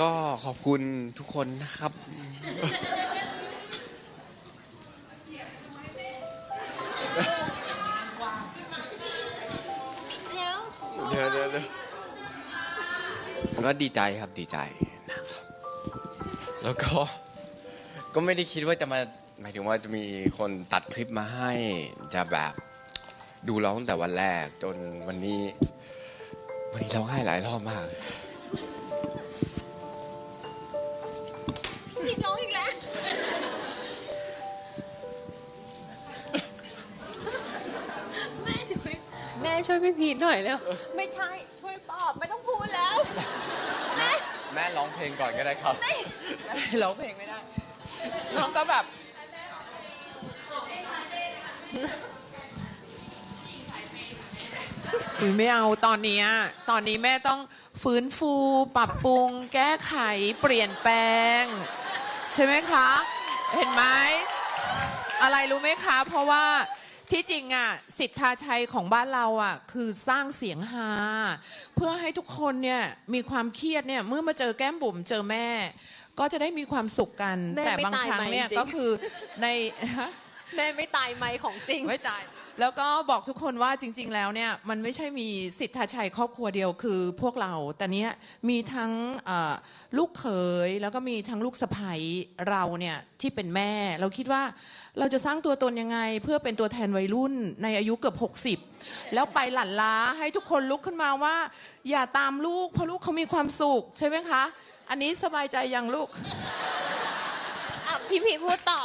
ก็ขอบคุณทุกคนนะครับ แล้วเดี๋ยวเดี๋ยวเดี๋ยวก็ดีใจครับดีใจนะครับแล้วก็ก็ไม่ได้คิดว่าจะมาหมายถึงว่าจะมีคนตัดคลิปมาให้จะแบบดูเราตั้งแต่วันแรกจนวันนี้ วันนี้ร้องไห้หลายรอบมากเลย ช่วยพี่พีทหน่อยเร็วไม่ใช่ช่วยปอบไม่ต้องพูดแล้วแม่แม่ร้องเพลงก่อนก็ได้ครับ ร้องเพลงไม่ได้ น้องก็แบบ อุยไม่เอาตอนเนี้ยตอนนี้แม่ต้องฟื้นฟูปรับปรุง แก้ไขเปลี่ยนแปลง ใช่ไหมคะ เห็นไหมอะไรรู้ไหมคะ เพราะว่า ที่จริงอะสิทธาชัยของบ้านเราอะคือสร้างเสียงฮาเพื่อให้ทุกคนเนี่ยมีความเครียดเนี่ยเมื่อมาเจอแก้มบุ๋มเจอแม่ ก็จะได้มีความสุขกัน แม่แต่ไม่บางตายครั้งไหมเนี่ยจริง ก็คือใน แม่ไม่ตายไหมของจริง ไม่ตาย แล้วก็บอกทุกคนว่าจริง ๆ แล้วเนี่ยมันไม่ใช่มีสิทธาชัยครอบครัวเดียวคือพวกเรา แต่เนี้ยมีทั้งเอ่อลูกเขยแล้วก็มีทั้งลูกสะใภ้เราเนี่ยที่เป็นแม่ เราคิดว่าเราจะสร้างตัวตนยังไง เพื่อเป็นตัวแทนวัยรุ่นในอายุเกือบ60 แล้วไปหลั่นล้าให้ทุกคนลุกขึ้นมาว่า อย่าตามลูกเพราะลูกเขามีความสุขใช่ไหมคะ อันนี้สบายใจยังลูก อะ พี่พีทพูดต่อ